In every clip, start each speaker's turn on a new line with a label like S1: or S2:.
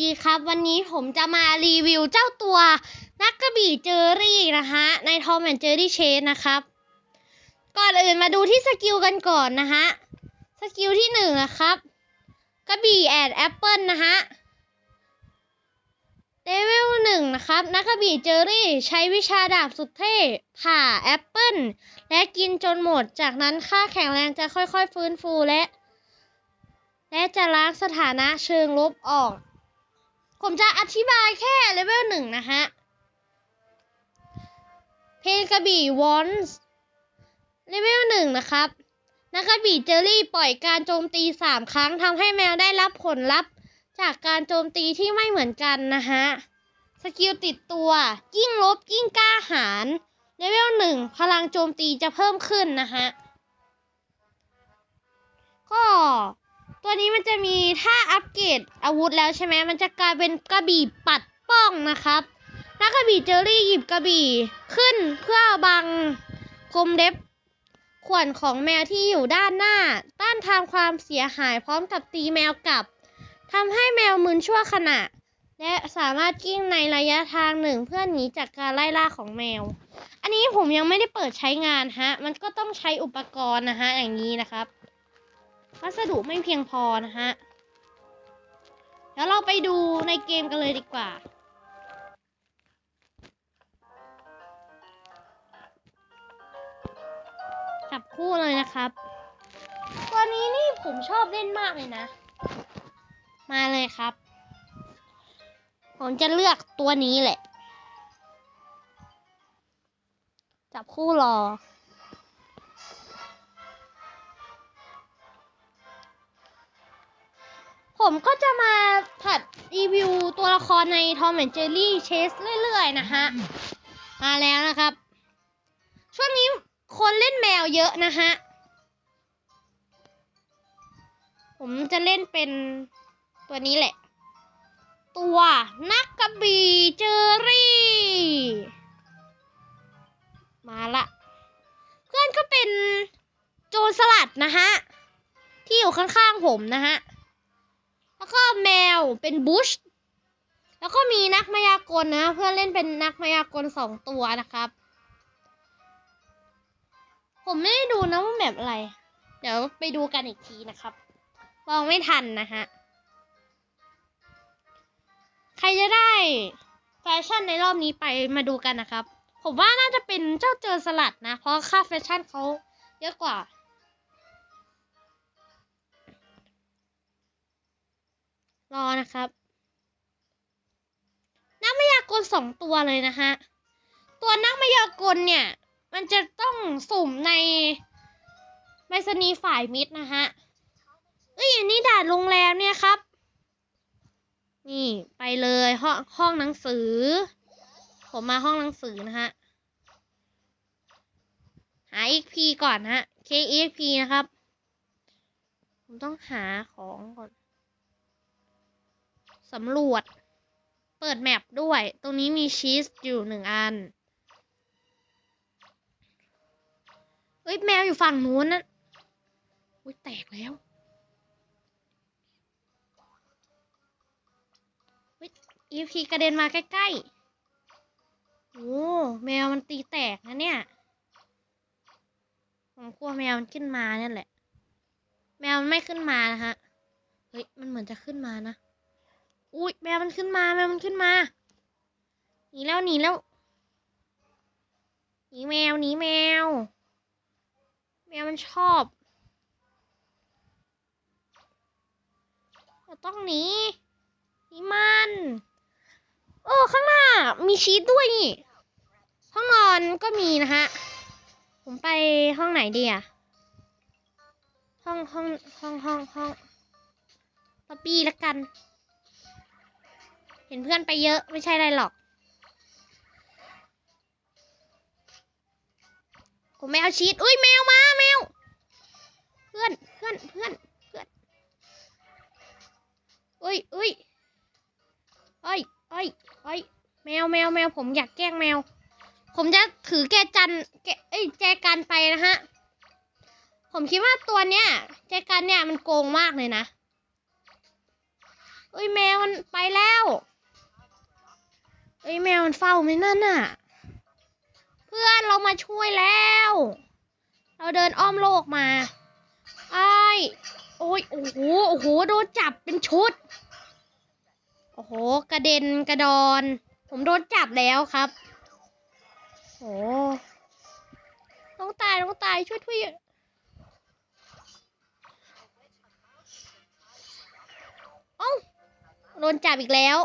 S1: ดีครับวันนี้ผมจะมารีวิวเจ้าตัวนักกระบี่เจอรี่นะคะในทอมแอนเจอรี่เชนนะครับ ก่อนอื่นมาดูที่สกิลกันก่อนนะฮะสกิลที่หนึ่งนะครับกระบี่แอดแอปเปิลนะฮะเลเวลหนึ่งนะครับ นักกระบี่เจอรี่ใช้วิชาดาบสุดเท่ผ่าแอปเปิลและกินจนหมด จากนั้นค่าแข็งแรงจะค่อยๆ ฟื้นฟูและและจะล้างสถานะเชิงลบออก ผมจะอธิบายแค่เลเวลหนึ่งนะฮะ เพลงกระบี่วอนส์เลเวลหนึ่งนะครับนักกระบี่เจอรี่ปล่อยการโจมตีสามครั้งทำให้แมวได้รับผลลัพธ์ จากการโจมตีที่ไม่เหมือนกันนะฮะ สกิลติดตัว ยิ่งลบยิ่งกล้าหาญเลเวลหนึ่งพลังโจมตีจะเพิ่มขึ้นนะฮะ ก็ นี้มันจะมีถ้าอัปเกรดอาวุธแล้วใช่ไหมมันจะกลายเป็นกระบี่ปัดป้องนะครับนักกระบี่เจอรี่หยิบกระบี่ขึ้นเพื่อบังคมเล็บขวนของแมวที่อยู่ด้านหน้า ต้านทานความเสียหายพร้อมกับตีแมวกลับทำให้แมวมึนชั่วขณะ และสามารถกิ้งในระยะทางหนึ่งเพื่อหนีจากการไล่ล่าของแมว อันนี้ผมยังไม่ได้เปิดใช้งานฮะ มันก็ต้องใช้อุปกรณ์นะฮะอย่างนี้นะครับ วัสดุไม่เพียงพอนะฮะเดี๋ยวเราไปดูในเกมกันเลยดีกว่า จับคู่เลยนะครับ ตัวนี้นี่ผมชอบเล่นมากเลยนะ มาเลยครับ ผมจะเลือกตัวนี้แหละ จับคู่รอ ผมก็จะมาผัดรีวิวตัวละครใน Tom and Jerry Chase เรื่อยๆนะฮะ มาแล้วนะครับ ช่วงนี้คนเล่นแมวเยอะนะฮะ ผมจะเล่นเป็นตัวนี้แหละ ตัวนักกระบี่เจอรี่ มาละ เพื่อนก็เป็นโจรสลัดนะฮะ ที่อยู่ข้างๆผมนะฮะ แล้วก็แมวเป็นบุชแล้วก็มีนักมายากลนะ เพื่อนเล่นเป็นนักมายากลสองตัวนะครับ ผมไม่ได้ดูนะว่าแบบอะไร เดี๋ยวไปดูกันอีกทีนะครับมองไม่ทันนะฮะ ใครจะได้แฟชั่นในรอบนี้ไปมาดูกันนะครับ ผมว่าน่าจะเป็นเจ้าเจอสลัดนะ เพราะค่าแฟชั่นเขาเยอะกว่า รอนะครับนักมายากลสองตัวเลยนะฮะ ตัวนักมายากลเนี่ย มันจะต้องสุ่มในไปรษณีฝ่ายมิตรนะฮะ เอ้ยอันนี้ด่านโรงแรมเนี่ยครับ นี่ไปเลยห้องห้องหนังสือ ผมมาห้องหนังสือนะฮะ หา XP ก่อนฮะ KXP นะครับ ผมต้องหาของก่อน สำรวจ เปิดแมปด้วย ตรงนี้มีชีสอยู่หนึ่งอันเฮ้ยแมวอยู่ฝั่งนู้นนะอุ้ยแตกแล้วเฮ้ย EP กระเด็นมาใกล้ๆ โอ้แมวมันตีแตกนะเนี่ย ผมกลัวแมวมันขึ้นมาเนี่ยแหละ แมวมันไม่ขึ้นมานะฮะ เฮ้ย มันเหมือนจะขึ้นมานะ อุ้ยแมวมันขึ้นมาแมวมันขึ้นมาหนีแล้วหนีแล้วหนีแมวหนีแมว แมวมันชอบเราต้องหนีหนีมันเออข้างหน้ามีชีสด้วยนี่ห้องนอนก็มีนะฮะผมไปห้องไหนดีอะห้องห้องห้องห้องห้องป๊อปปี้ละกัน เห็นเพื่อนไปเยอะไม่ใช่อะไรหรอก ผมไม่เอาชีสอุ้ยแมวมาแมว เพื่อนเพื่อนเพื่อนเพื่อนอุ้ยอุ้ยเอ้ยเอ้ยเอ้ยแมวแมวแมวผมอยากแกล้งแมว ผมจะถือแกจันแกเอ้ยแจกันไปนะฮะ ผมคิดว่าตัวเนี้ยแจกันเนี่ยมันโกงมากเลยนะเอ้ยแมวมันไปแล้ว เอ้ยแมวมันเฝ้าไหมนั่นน่ะ เพื่อนเรามาช่วยแล้ว เราเดินอ้อมโลกมาไอ้โอ้ยโอ้โหโอ้โหโดนจับเป็นชุด โอ้โห กระเด็นกระดอน ผมโดนจับแล้วครับโอ้น้องตายน้องตายช่วยช่วยเอ้โดนจับอีกแล้ว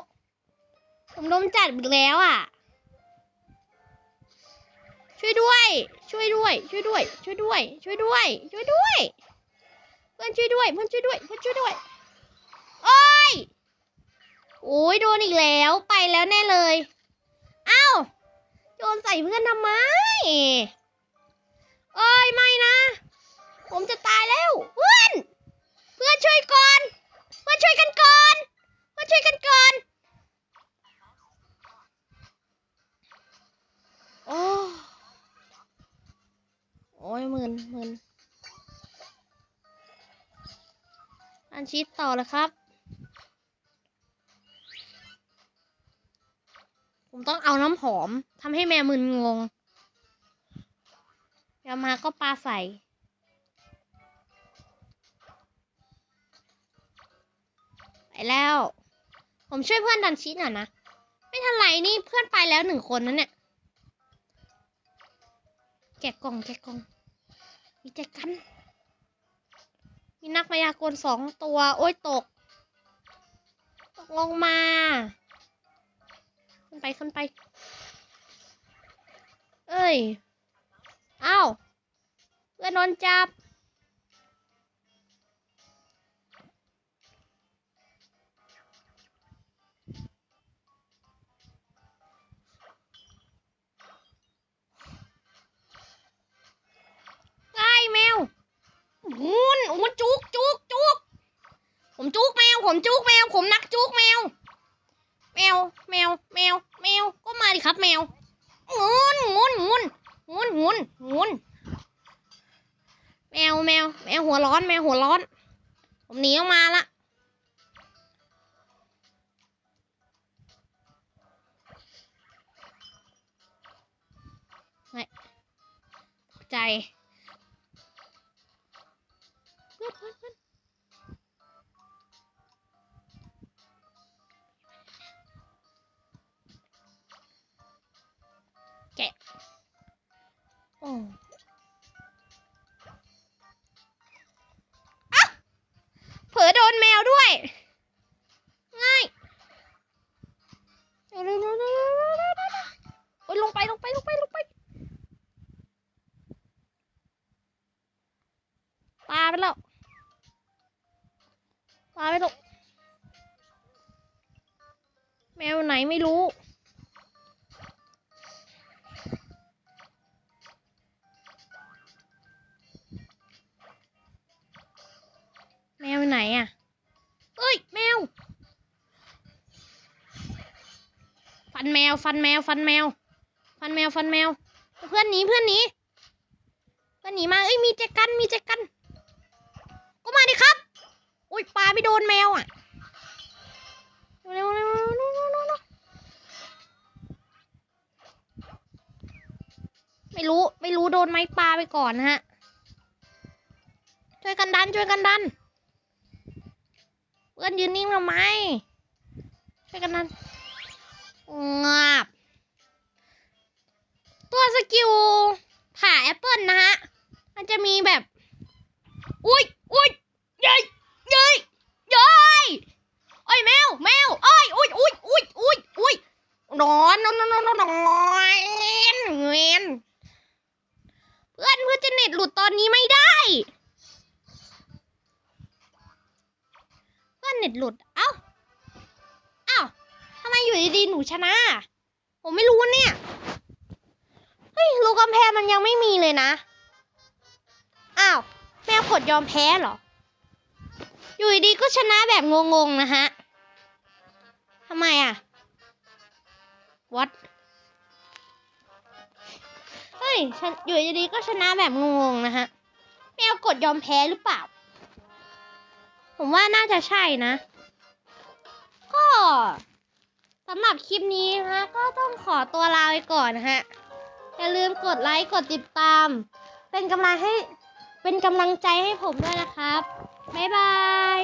S1: ผมโดนจับอีกแล้วอะ ช่วยด้วย ช่วยด้วย ช่วยด้วย ช่วยด้วย ช่วยด้วย ช่วยด้วย เพื่อนช่วยด้วย เพื่อนช่วยด้วย เพื่อนช่วยด้วย โอ้ย โอ้ยโดนอีกแล้ว ไปแล้วแน่เลย เอ้า โยนใส่เพื่อนทำไมเอ้ยไม่นะ ผมจะตายแล้ว เพื่อน เพื่อนช่วยก่อน เพื่อนช่วยกันก่อน เพื่อนช่วยกันก่อน ยหมื่นหมื่นอันชีตต่อเลยครับ ผมต้องเอาน้ำหอมทำให้แมวมึนงงเดี๋ยวมาก็ปลาใส่ไปแล้ว ผมช่วยเพื่อนดันชีตหน่อยนะ ไม่ทันไรนี่เพื่อนไปแล้วหนึ่งคนนั้นเนี่ยแกะกล่องแกะกล่อง มีแจกัน มีนักมายากลสองตัว โอ้ยตก ตกลงมา ขึ้นไปขึ้นไป เอ้ยเอ้าเพื่อนโดนจับ ผมจุกแมว ผมนักจุกแมว แมว แมว แมว แมว ก็มาดิครับ แมวงุนงุนงุนงุนงุนงุนแมวแมว แมวหัวร้อน แมวหัวร้อน ผมหนีออกมาละไม่ใจ ไม่รู้ แมวไหนอะ เอ้ย แมว ฟันแมว ฟันแมว ฟันแมว ฟันแมว ฟันแมว เพื่อนหนี เพื่อนหนี เพื่อนหนีมา เอ้ย มีแจกัน มีแจกัน ก็มาดิครับ อุ้ยปลาไม่โดนแมวอะเร็วเร็วเร็ว ไม่รู้ ไม่รู้โดนไม้ปลาไปก่อนนะฮะ ช่วยกันดัน ช่วยกันดัน เพื่อนยืนนิ่งทำไม ช่วยกันดันงาบ ตัวสกิลผ่าแอปเปิลนะฮะ มันจะมีแบบ อุ้ยอุ้ยเย้ยเย้ยเย้ยโอ้ยแมวแมวโอ้ยอุ้ยอุ้ยอุ้ยอุ้ยอุ้ยนอนนอนนอนนอนนอนเงียนเงียนเพื่อนเพื่อน จะเน็ตหลุดตอนนี้ไม่ได้เนเน็ตหลุด เอ้า เอ้าทำไมอยู่ดีๆหนูชนะ ผมไม่รู้เนี่ย เฮ้ยลูกำแพงมันยังไม่มีเลยนะ อ้าว แมวกดยอมแพ้เหรอ อยู่ดีๆก็ชนะแบบงงๆนะฮะทำไมอะวัดเฮ้ ยฉันอยู่ดีๆก็ชนะแบบงงๆนะฮะแมวกดยอมแพ้หรือเปล่า ผมว่าน่าจะใช่นะ ก็สำหรับคลิปนี้นะฮะก็ต้องขอตัวลาไปก่อนนะฮะ อย่าลืมกดไลค์กดติดตาม เป็นกำลังให้เป็นกำลังใจให้ผมด้วยนะครับ บ๊ายบาย